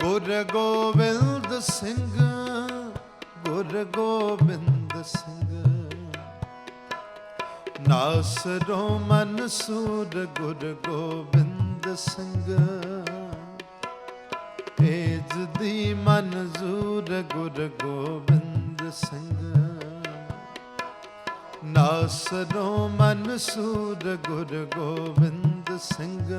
ਗੁਰ ਗੋਬਿੰਦ ਸਿੰਘ, ਗੁਰ ਗੋਬਿੰਦ ਸਿੰਘ। ਨਾਸਰੋ ਮਨਸੂਰ ਗੁਰ ਗੋਬਿੰਦ ਸਿੰਘ। ਤੇਜ ਦੀ ਮਨਜ਼ੂਰ ਗੁਰ ਗੋਬਿੰਦ ਸਿੰਘ। ਨਾਸਰੋ ਮਨਸੂਰ ਗੁਰ ਗੋਬਿੰਦ ਸਿੰਘ।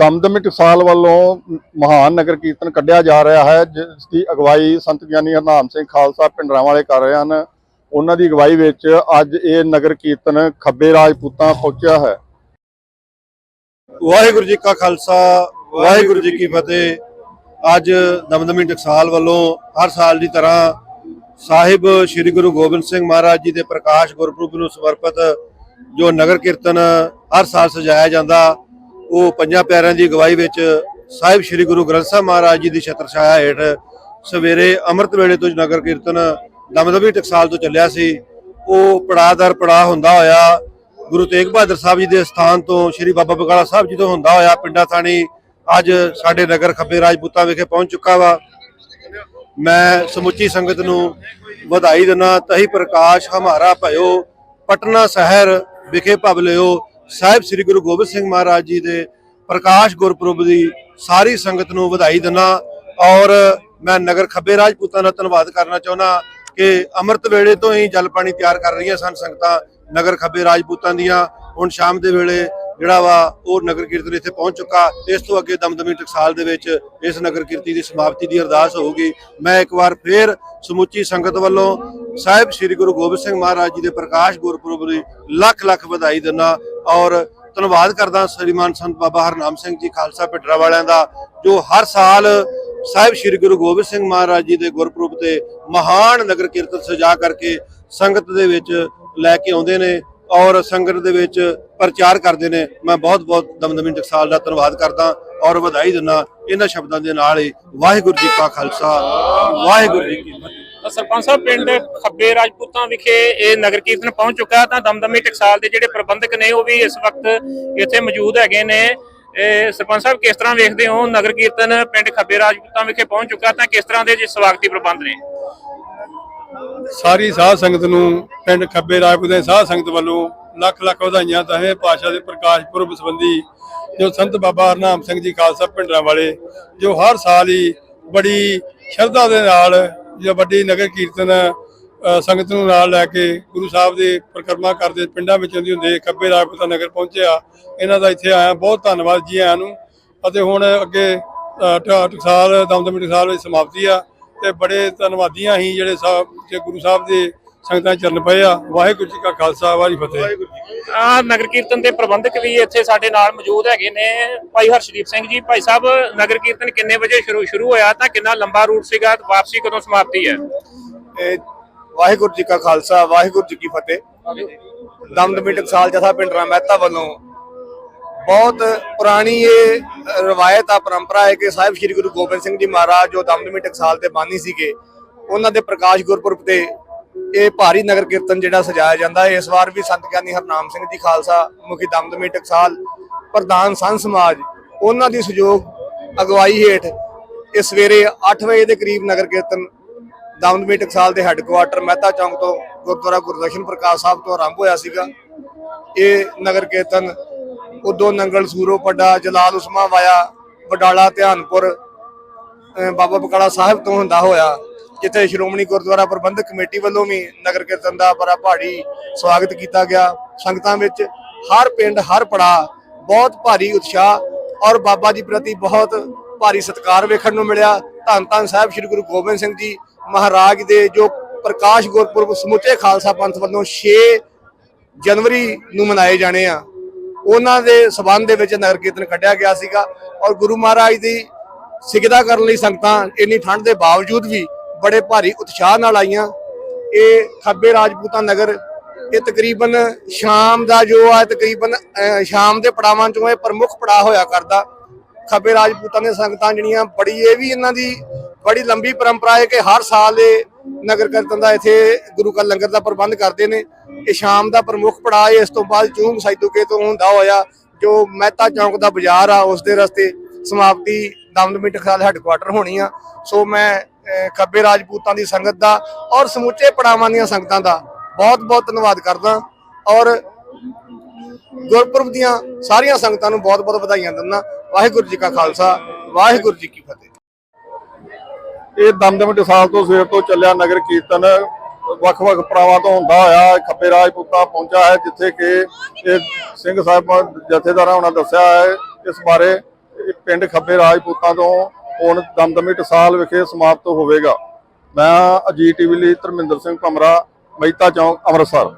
ਦਮਦਮੀ ਟਕਸਾਲ ਵੱਲੋਂ ਮਹਾਨ ਨਗਰ ਕੀਰਤਨ ਕੱਢਿਆ ਜਾ ਰਿਹਾ ਹੈ, ਜਿਸ ਦੀ ਅਗਵਾਈ ਸੰਤ ਗਿਆਨੀ ਹਰਨਾਮ ਸਿੰਘ ਖਾਲਸਾ ਪਿੰਡਰਾਂ ਵਾਲੇ ਕਰ ਰਹੇ ਹਨ। ਉਹਨਾਂ ਦੀ ਅਗਵਾਈ ਵਿੱਚ ਅੱਜ ਇਹ ਨਗਰ ਕੀਰਤਨ ਖੱਬੇ ਰਾਜਪੂਤਾਂ ਪਹੁੰਚਿਆ ਹੈ। ਵਾਹਿਗੁਰੂ ਜੀ ਕਾ ਖਾਲਸਾ, ਵਾਹਿਗੁਰੂ ਜੀ ਕੀ ਫਤਿਹ। ਅੱਜ ਦਮਦਮੀ ਟਕਸਾਲ ਵੱਲੋਂ ਹਰ ਸਾਲ ਦੀ ਤਰ੍ਹਾਂ ਸਾਹਿਬ ਸ੍ਰੀ ਗੁਰੂ ਗੋਬਿੰਦ ਸਿੰਘ ਮਹਾਰਾਜ ਜੀ ਦੇ ਪ੍ਰਕਾਸ਼ ਗੁਰਪੁਰਬ ਨੂੰ ਸਮਰਪਿਤ ਜੋ ਨਗਰ ਕੀਰਤਨ ਹਰ ਸਾਲ ਸਜਾਇਆ ਜਾਂਦਾ ਉਹ ਪੰਜਾਂ ਪਿਆਰਿਆਂ ਦੀ ਅਗਵਾਈ ਵਿੱਚ ਸਾਹਿਬ ਸ੍ਰੀ ਗੁਰੂ ਗ੍ਰੰਥ ਸਾਹਿਬ ਮਹਾਰਾਜ ਜੀ ਦੀ ਛਤਰ ਛਾਇਆ ਹੇਠ ਸਵੇਰੇ ਅੰਮ੍ਰਿਤ ਵੇਲੇ ਤੋਂ ਨਗਰ ਕੀਰਤਨ ਦਮਦਮੀ ਟਕਸਾਲ ਤੋਂ ਚੱਲਿਆ ਸੀ। ਉਹ ਪੜਾਦਰ ਪੜਾ ਹੁੰਦਾ ਹੋਇਆ ਗੁਰੂ ਤੇਗ ਬਹਾਦਰ ਸਾਹਿਬ ਜੀ ਦੇ ਸਥਾਨ ਤੋਂ ਸ੍ਰੀ ਬਾਬਾ ਬਕਾਲਾ ਸਾਹਿਬ ਜੀ ਤੋਂ ਹੁੰਦਾ ਹੋਇਆ ਪਿੰਡਾ ਥਾਣੀ ਅੱਜ ਸਾਡੇ ਨਗਰ ਖੱਬੇ ਰਾਜਪੂਤਾਂ ਵਿਖੇ ਪਹੁੰਚ ਚੁੱਕਾ ਵਾ। ਮੈਂ ਸਮੁੱਚੀ ਸੰਗਤ ਨੂੰ ਵਧਾਈ ਦਿੰਦਾ, ਤਹੀ ਪ੍ਰਕਾਸ਼ ਹਮਾਰਾ ਭਇਓ, ਪਟਨਾ ਸ਼ਹਿਰ ਵਿਖੇ ਭਵ ਲਿਓ। ਸਾਹਿਬ ਸ੍ਰੀ ਗੁਰੂ ਗੋਬਿੰਦ ਸਿੰਘ ਮਹਾਰਾਜ ਜੀ ਦੇ ਪ੍ਰਕਾਸ਼ ਗੁਰਪੁਰਬ ਦੀ ਸਾਰੀ ਸੰਗਤ ਨੂੰ ਵਧਾਈ ਦਿੰਦਾ ਔਰ ਮੈਂ ਨਗਰ ਖੱਬੇ ਰਾਜਪੂਤਾਂ ਦਾ ਧੰਨਵਾਦ ਕਰਨਾ ਚਾਹੁੰਦਾ ਕਿ ਅੰਮ੍ਰਿਤ ਵੇਲੇ ਤੋਂ ਹੀ ਜਲ ਪਾਣੀ ਤਿਆਰ ਕਰ ਰਹੀਆਂ ਸਨ ਸੰਗਤਾਂ ਨਗਰ ਖੱਬੇ ਰਾਜਪੂਤਾਂ ਦੀਆਂ। ਹੁਣ ਸ਼ਾਮ ਦੇ ਵੇਲੇ ਜਿਹੜਾ ਵਾ ਉਹ ਨਗਰ ਕੀਰਤਨ ਇੱਥੇ ਪਹੁੰਚ ਚੁੱਕਾ। ਇਸ ਤੋਂ ਅੱਗੇ ਦਮਦਮੀ ਟਕਸਾਲ ਦੇ ਵਿੱਚ ਇਸ ਨਗਰ ਕੀਰਤੀ ਦੀ ਸਮਾਪਤੀ ਦੀ ਅਰਦਾਸ ਹੋਊਗੀ। ਮੈਂ ਇੱਕ ਵਾਰ ਫੇਰ ਸਮੁੱਚੀ ਸੰਗਤ ਵੱਲੋਂ ਸਾਹਿਬ ਸ੍ਰੀ ਗੁਰੂ ਗੋਬਿੰਦ ਸਿੰਘ ਮਹਾਰਾਜ ਜੀ ਦੇ ਪ੍ਰਕਾਸ਼ ਗੁਰਪੁਰਬ ਦੀ ਲੱਖ ਲੱਖ ਵਧਾਈ ਦਿੰਦਾ ਔਰ ਧੰਨਵਾਦ ਕਰਦਾ ਸ੍ਰੀਮਾਨ ਸੰਤ ਬਾਬਾ ਹਰਨਾਮ ਸਿੰਘ ਜੀ ਖਾਲਸਾ ਪਿੰਡਰਾ ਵਾਲਿਆਂ ਦਾ, ਜੋ ਹਰ ਸਾਲ ਸਾਹਿਬ ਸ੍ਰੀ ਗੁਰੂ ਗੋਬਿੰਦ ਸਿੰਘ ਮਹਾਰਾਜ ਜੀ ਦੇ ਗੁਰਪੁਰਬ ਤੇ ਮਹਾਨ ਨਗਰ ਕੀਰਤਨ ਸਜਾ ਕਰਕੇ ਸੰਗਤ ਦੇ ਵਿੱਚ ਲੈ ਕੇ ਆਉਂਦੇ ਨੇ। ਔਰ ਸੰਗਤ ਦੇ ਵਿੱਚ ਪ੍ਰਚਾਰ ਕਰਦੇ ਨੇ। ਮੈਂ ਬਹੁਤ ਬਹੁਤ ਦਮਦਮੀ ਟਕਸਾਲ ਦਾ ਧੰਨਵਾਦ ਕਰਦਾ ਔਰ ਵਧਾਈ ਦਿੰਦਾ ਇਹਨਾਂ ਸ਼ਬਦਾਂ ਦੇ ਨਾਲ ਹੀ। ਵਾਹਿਗੁਰੂ ਜੀ ਕਾ ਖਾਲਸਾ, ਵਾਹਿਗੁਰੂ ਜੀ ਕੀ ਫਤਿਹ। ਸਰਪੰਚ ਸਾਹਿਬ, ਪਿੰਡ ਖੱਬੇ ਰਾਜਪੂਤਾਂ ਵਿਖੇ ਇਹ ਨਗਰ ਕੀਰਤਨ ਪਹੁੰਚ ਚੁੱਕਾ ਤਾਂ ਦਮਦਮੀ ਟਕਸਾਲ ਦੇ ਜਿਹੜੇ ਪ੍ਰਬੰਧਕ ਨੇ ਉਹ ਵੀ ਇਸ ਵਕਤ ਇੱਥੇ ਮੌਜੂਦ ਹੈਗੇ ਨੇ। ਇਹ ਸਰਪੰਚ ਸਾਹਿਬ, ਕਿਸ ਤਰ੍ਹਾਂ ਵੇਖਦੇ ਹੋ? ਨਗਰ ਕੀਰਤਨ ਪਿੰਡ ਖੱਬੇ ਰਾਜਪੂਤਾਂ ਵਿਖੇ ਪਹੁੰਚ ਚੁੱਕਾ ਤਾਂ ਕਿਸ ਤਰ੍ਹਾਂ ਦੇ ਜੀ ਸਵਾਗਤੀ ਪ੍ਰਬੰਧ ਨੇ? ਸਾਰੀ ਸਾਧ ਸੰਗਤ ਨੂੰ ਪਿੰਡ ਖੱਬੇ ਰਾਜਪੁਰ ਦੇ ਸਾਧ ਸੰਗਤ ਵੱਲੋਂ ਲੱਖ ਲੱਖ ਵਧਾਈਆਂ ਦਵੇਂ ਪਾਸ਼ਾ ਦੇ ਪ੍ਰਕਾਸ਼ ਪੁਰਬ ਸੰਬੰਧੀ ਜੋ ਸੰਤ ਬਾਬਾ ਹਰਨਾਮ ਸਿੰਘ ਜੀ ਖਾਲਸਾ ਪਿੰਡਰਾਂ ਵਾਲੇ ਜੋ ਹਰ ਸਾਲ ਹੀ ਬੜੀ ਸ਼ਰਧਾ ਦੇ ਨਾਲ ਜੋ ਵੱਡੀ ਨਗਰ ਕੀਰਤਨ ਸੰਗਤ ਨੂੰ ਨਾਲ ਲੈ ਕੇ ਗੁਰੂ ਸਾਹਿਬ ਦੇ ਪ੍ਰਕਰਮਾ ਕਰਦੇ ਪਿੰਡਾਂ ਵਿੱਚ ਦੀ ਹੁੰਦੇ ਖੱਬੇ ਰਾਜਪੁਰਾ ਨਗਰ ਪਹੁੰਚਿਆ। ਇਹਨਾਂ ਦਾ ਇੱਥੇ ਆਇਆ ਬਹੁਤ ਧੰਨਵਾਦ ਜੀ ਆਇਆਂ ਨੂੰ। ਅਤੇ ਹੁਣ ਅੱਗੇ ਅ, ਟ- ਟਕਸਾਲ ਦਮਦਮੀ ਟਕਸਾਲ ਵਿੱਚ ਸਮਾਪਤੀ ਆ। ਤੇ ਬੜੇ ਧੰਨਵਾਦੀਆਂ ਹੀ ਜਿਹੜੇ ਸਾਹਿਬ ਜੇ ਗੁਰੂ ਸਾਹਿਬ ਦੇ ਸੰਗਤਾਂ ਚਰਨ ਪਏ ਆ ਵਾਹਿਗੁਰੂ ਜੀ ਕਾ ਖਾਲਸਾ ਵਾਹਿਗੁਰੂ ਜੀ ਕੀ ਫਤਿਹ। ਆ ਨਗਰ ਕੀਰਤਨ ਦੇ ਪ੍ਰਬੰਧਕ ਵੀ ਇੱਥੇ ਸਾਡੇ ਨਾਲ ਮੌਜੂਦ ਹੈਗੇ ਨੇ। ਭਾਈ ਹਰਸ਼ਦੀਪ ਸਿੰਘ ਜੀ ਭਾਈ ਸਾਹਿਬ ਨਗਰ ਕੀਰਤਨ ਕਿੰਨੇ ਵਜੇ ਸ਼ੁਰੂ ਸ਼ੁਰੂ ਹੋਇਆ ਤਾਂ ਕਿੰਨਾ ਲੰਬਾ ਰੂਟ ਸੀਗਾ ਤੇ ਵਾਪਸੀ ਕਦੋਂ ਸਮਾਪਤੀ ਹੈ? ਇਹ ਵਾਹਿਗੁਰੂ ਜੀ ਕਾ ਖਾਲਸਾ ਵਾਹਿਗੁਰੂ ਜੀ ਕੀ ਫਤਿਹ। ਦਮਦਮੀ ਟਕਸਾਲ ਜਥਾ ਪਿੰਡ ਰਾਮਹਿਤਾ ਵੱਲੋਂ ਬਹੁਤ ਪੁਰਾਣੀ ਇਹ ਰਵਾਇਤ ਆ, ਪਰੰਪਰਾ ਹੈ ਕਿ ਸਾਹਿਬ ਸ੍ਰੀ ਗੁਰੂ ਗੋਬਿੰਦ ਸਿੰਘ ਜੀ ਮਹਾਰਾਜ ਜੋ ਦਮਦਮੀ ਟਕਸਾਲ 'ਤੇ ਬਾਨੀ ਸੀਗੇ, ਉਹਨਾਂ ਦੇ ਪ੍ਰਕਾਸ਼ ਗੁਰਪੁਰਬ ਤੇ ਇਹ ਭਾਰੀ ਨਗਰ ਕੀਰਤਨ ਜਿਹੜਾ ਸਜਾਇਆ ਜਾਂਦਾ ਹੈ। ਇਸ ਵਾਰ ਵੀ ਸੰਤ ਗਿਆਨੀ ਹਰਨਾਮ ਸਿੰਘ ਜੀ ਖਾਲਸਾ ਮੁਖੀ ਦਮਦਮੀ ਟਕਸਾਲ ਪ੍ਰਧਾਨ ਸੰਤ ਸਮਾਜ, ਉਹਨਾਂ ਦੀ ਸਹਿਯੋਗ ਅਗਵਾਈ ਹੇਠ ਇਹ ਸਵੇਰੇ 8 ਵਜੇ ਦੇ ਕਰੀਬ ਨਗਰ ਕੀਰਤਨ ਦਮਦਮੀ ਟਕਸਾਲ ਦੇ ਹੈੱਡਕੁਆਟਰ ਮਹਿਤਾ ਚੌਂਕ ਤੋਂ ਗੁਰਦੁਆਰਾ ਗੁਰਦਰਸ਼ਨ ਪ੍ਰਕਾਸ਼ ਸਾਹਿਬ ਤੋਂ ਆਰੰਭ ਹੋਇਆ ਸੀਗਾ। ਇਹ ਨਗਰ ਕੀਰਤਨ ਉਦੋਂ ਨੰਗਲ ਸੂਰੋ ਪੱਡਾ ਜਲਾਲ ਉਸਮਾ ਵਾਇਆ, ਵਡਾਲਾ ਧਿਆਨਪੁਰ ਬਾਬਾ ਬਕਾਲਾ ਸਾਹਿਬ ਤੋਂ ਹੁੰਦਾ ਹੋਇਆ, ਜਿੱਥੇ ਸ਼੍ਰੋਮਣੀ ਗੁਰਦੁਆਰਾ ਪ੍ਰਬੰਧਕ ਕਮੇਟੀ ਵੱਲੋਂ ਵੀ ਨਗਰ ਕੀਰਤਨ ਦਾ ਬੜਾ ਭਾਰੀ ਸਵਾਗਤ ਕੀਤਾ ਗਿਆ। ਸੰਗਤਾਂ ਵਿੱਚ ਹਰ ਪਿੰਡ, ਹਰ ਪੜਾ ਬਹੁਤ ਭਾਰੀ ਉਤਸ਼ਾਹ ਔਰ ਬਾਬਾ ਜੀ ਪ੍ਰਤੀ ਬਹੁਤ ਭਾਰੀ ਸਤਿਕਾਰ ਵੇਖਣ ਨੂੰ ਮਿਲਿਆ। ਧੰਨ ਧੰਨ ਸਾਹਿਬ ਸ੍ਰੀ ਗੁਰੂ ਗੋਬਿੰਦ ਸਿੰਘ ਜੀ ਮਹਾਰਾਜ ਦੇ ਜੋ ਪ੍ਰਕਾਸ਼ ਗੁਰਪੁਰਬ ਸਮੁੱਚੇ ਖਾਲਸਾ ਪੰਥ ਵੱਲੋਂ 6 ਜਨਵਰੀ ਨੂੰ ਮਨਾਏ ਜਾਣੇ ਆ। ਉਹਨਾਂ ਦੇ ਸਬੰਧ ਦੇ ਵਿੱਚ ਨਗਰ ਕੀਰਤਨ ਕੱਢਿਆ ਗਿਆ ਸੀਗਾ ਔਰ ਗੁਰੂ ਮਹਾਰਾਜ ਦੀ ਸਿਗਦਾ ਕਰਨ ਲਈ ਸੰਗਤਾਂ ਇੰਨੀ ਠੰਡ ਦੇ ਬਾਵਜੂਦ ਵੀ ਬੜੇ ਭਾਰੀ ਉਤਸ਼ਾਹ ਨਾਲ ਆਈਆਂ। ਇਹ ਖੱਬੇ ਰਾਜਪੂਤਾਂ ਨਗਰ, ਇਹ ਤਕਰੀਬਨ ਸ਼ਾਮ ਦਾ ਜੋ ਆ, ਤਕਰੀਬਨ ਸ਼ਾਮ ਦੇ ਪੜਾਵਾਂ ਚੋਂ ਇਹ ਪ੍ਰਮੁੱਖ ਪੜਾ ਹੋਇਆ ਕਰਦਾ। ਖੱਬੇ ਰਾਜਪੂਤਾਂ ਦੀਆਂ ਸੰਗਤਾਂ ਜਿਹੜੀਆਂ ਬੜੀ ਇਹ ਵੀ ਇਹਨਾਂ ਦੀ ਬੜੀ ਲੰਬੀ ਪਰੰਪਰਾ ਹੈ ਕਿ ਹਰ ਸਾਲ ਇਹ ਨਗਰ ਕੀਰਤਨ ਦਾ ਇੱਥੇ ਗੁਰੂ ਕਾ ਲੰਗਰ ਦਾ ਪ੍ਰਬੰਧ ਕਰਦੇ ਨੇ। ਇਹ ਸ਼ਾਮ ਦਾ ਪ੍ਰਮੁੱਖ ਪੜਾਅ ਹੈ, ਇਸ ਤੋਂ ਬਾਅਦ ਚੂੰਗ ਸਾਈਦੂਕੇ ਤੋਂ ਹੁੰਦਾ ਹੋਇਆ ਜੋ ਮਹਿਤਾ ਚੌਂਕ ਦਾ ਬਾਜ਼ਾਰ ਆ, ਉਸ ਦੇ ਰਸਤੇ ਸਮਾਪਤੀ ਦਮਦਮੀ ਟਕਸਾਲ ਹੈੱਡਕੁਆਟਰ ਹੋਣੀ ਆ। ਸੋ ਮੈਂ ਖੱਬੇ ਰਾਜਪੂਤਾਂ ਦੀ ਸੰਗਤ ਦਾ ਔਰ ਸਮੁੱਚੇ ਪੜਾਵਾਂ ਦੀਆਂ ਸੰਗਤਾਂ ਦਾ ਬਹੁਤ ਬਹੁਤ ਧੰਨਵਾਦ ਕਰਦਾ ਔਰ ਗੁਰਪੁਰਬ ਦੀਆਂ ਸਾਰੀਆਂ ਸੰਗਤਾਂ ਨੂੰ ਬਹੁਤ ਬਹੁਤ ਵਧਾਈਆਂ ਦਿੰਦਾ। ਵਾਹਿਗੁਰੂ ਜੀ ਕਾ ਖਾਲਸਾ, ਵਾਹਿਗੁਰੂ ਜੀ ਕੀ ਫਤਿਹ। ਇਹ ਦਮਦਮ ਟਸਾਲ ਤੋਂ ਸਵੇਰ ਤੋਂ ਚੱਲਿਆ ਨਗਰ ਕੀਰਤਨ, ਵੱਖ-ਵੱਖ ਪੜਾਵਾਂ ਤੋਂ ਹੁੰਦਾ ਹੋਇਆ, ਖੱਬੇ ਰਾਜਪੂਤਾ ਪਹੁੰਚਾ ਹੈ, ਜਿੱਥੇ ਕਿ ਇਹ ਸਿੰਘ ਸਾਹਿਬ ਜਥੇਦਾਰਾਂ ਉਹਨਾਂ ਦੱਸਿਆ ਹੈ, ਇਸ ਬਾਰੇ ਪਿੰਡ ਖੱਬੇ ਰਾਜਪੂਤਾਂ ਤੋਂ ਹੁਣ ਦਮਦਮੀ ਟਸਾਲ ਵਿਖੇ ਸਮਾਪਤ ਹੋਵੇਗਾ। ਮੈਂ ਅਜੀਤ ਟੀਵੀ ਲਈ ਧਰਮਿੰਦਰ ਸਿੰਘ ਭਮਰਾ, ਮਹਿਤਾ ਚੌਂਕ, ਅੰਮ੍ਰਿਤਸਰ।